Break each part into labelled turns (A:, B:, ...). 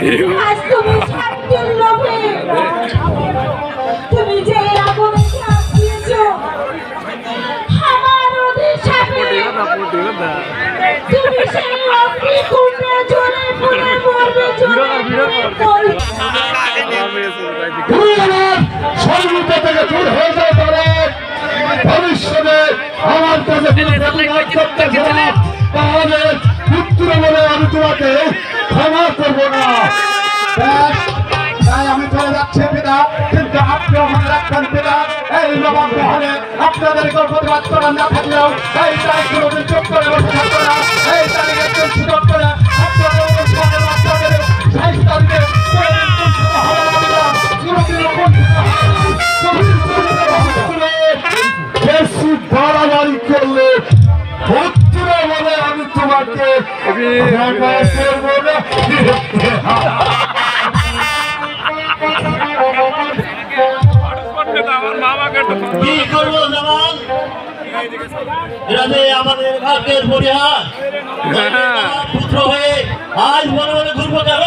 A: আজ তুমি শান্তির লোভে তুমি যে আগুনে ঝাঁপ দিয়েছ আমার অভিশাপে তুমি সেই অগ্নিকুণ্ডে জ্বলে জ্বলে পুড়ে মরবে
B: সর্বত থেকে দূর হয়ে যায় পারে ভবিষ্যতে আমার কাছে তাহলে পুত্র বলে আমি তোমাকে মনে রাখবেন পিতা এই নবাব আপনাদের প্রতিবাদ করার না থাকলেও এই তাই কোনোদিন চুপ করে বসে থাকবে না। এই তারিখে একজন সুযোগ করে আপনাদের অনুষ্ঠানে আপনাদের সাহিত্য তারিখে কোনোদিন কুণ্ঠিত হবে না। কোনোদিন কুণ্ঠিত হবে। না। কোনোদিন কুণ্ঠিত হবে না। বেশি বাড়াবাড়ি করলে পুত্র বলে আমি তোমাকে
C: কি করব জামান যে আমাদের ভাগ্যের পরিহার। পুত্র হয়ে আজ মনে মনে ঘুরবো কেন?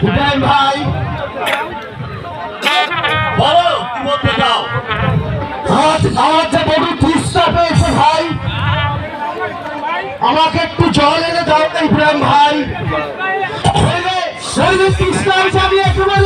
B: হুসাইন ভাই।
C: বলো কি বলতে চাও?
B: আজ যে বড় তৃষ্ণা পেয়েছে ভাই। আমাকে একটু জল এনে দাও না ইব্রাহিম ভাই। শরীরে তৃষ্ণা আমি একেবারে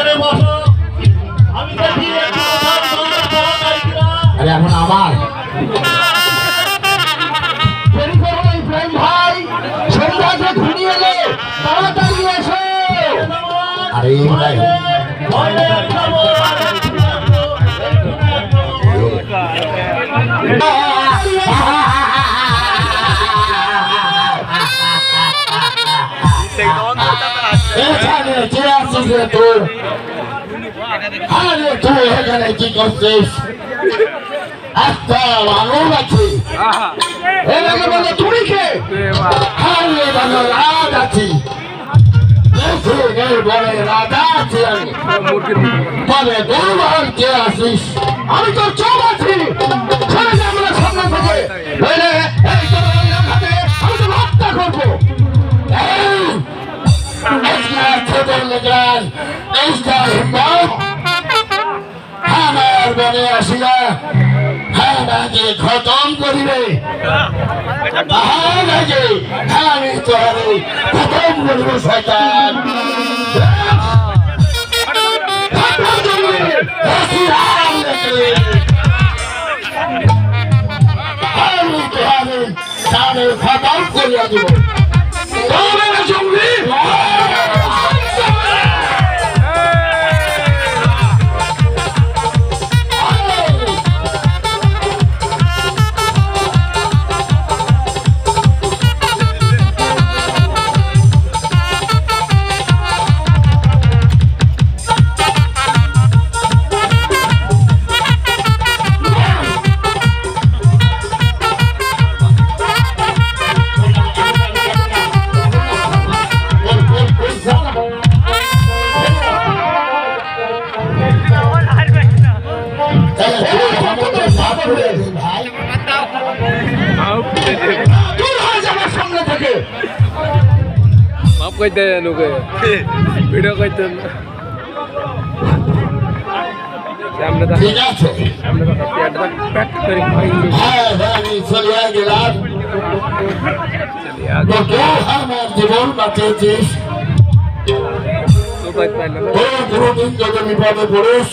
C: আরে
B: ইব্রাহিম।
C: এখানে
B: কে আছিস রে তোর। আরে তুই এখানে কি করছিস? একটা মানুষ আছে। এলাকে বলে তুমি কে? আরে আছি। বলে রাজা আছি আমি বলে দুর্বল কে আসিস আমি চোখ আছি যা আমার বনে আসিয়া খতম করিবে আমি তোরে খতম করিব খতম করিয়া দিব।
D: মাফ করতে লোকে ভিডিও করতে সামনে তো
B: আছে।
D: সামনে তো পেটটা পেট করে খাই।
B: হ্যাঁ হ্যাঁ আমি চলিয়া গেলাম। তো কেউ আমার জীবন বাঁচিয়েছিস?
D: উপায় পাইলাম না।
B: তোর কোনদিন যদি বিপদে পড়িস?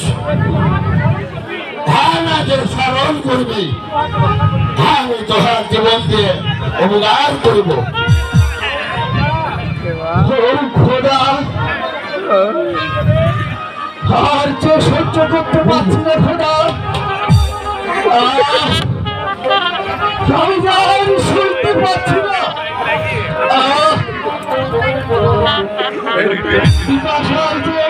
B: আমাকে স্মরণ করবি। আমি তোহার জীবন দিয়ে উপকার করব। খোদা আর যে সহ্য করতে পারছি না খোদা শুনতে পাচ্ছি না।
E: পিপাসার যে